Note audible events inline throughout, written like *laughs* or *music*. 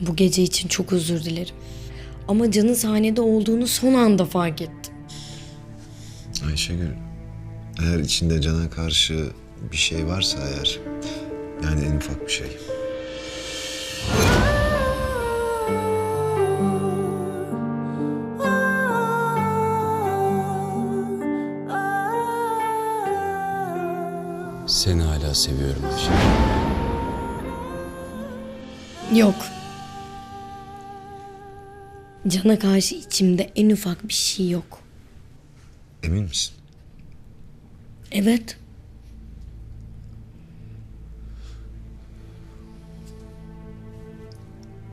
Bu gece için çok özür dilerim. Ama Can'ın sahnede olduğunu son anda fark ettim. Ayşegül, eğer içinde cana karşı bir şey varsa eğer, yani en ufak bir şey. Seni hala seviyorum Ayşe. Yok. Can'a karşı içimde en ufak bir şey yok. Emin misin? Evet.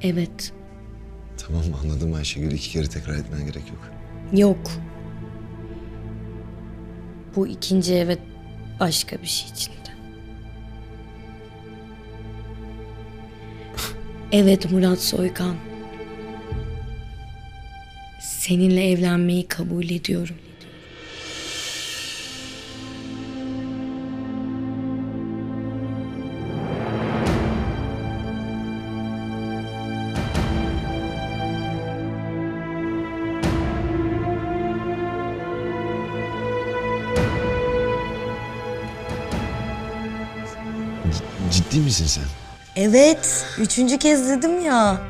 Evet. Tamam anladım Ayşegül. iki kere tekrar etmene gerek yok. Yok. Bu ikinci evet başka bir şey içinde. *laughs* Evet Murat Soykan. Seninle evlenmeyi kabul ediyorum. C- ciddi misin sen? Evet. Üçüncü kez dedim ya.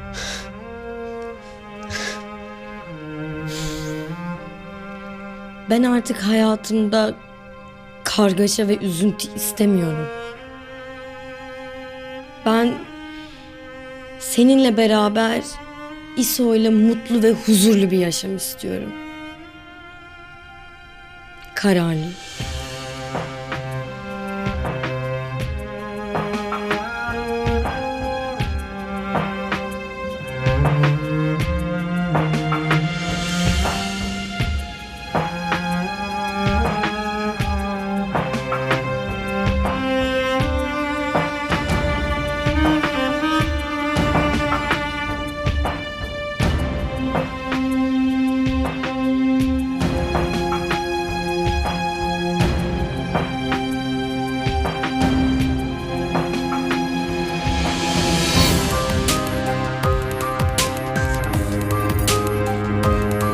Ben artık hayatımda kargaşa ve üzüntü istemiyorum. Ben seninle beraber İso ile mutlu ve huzurlu bir yaşam istiyorum. Kararlıyım.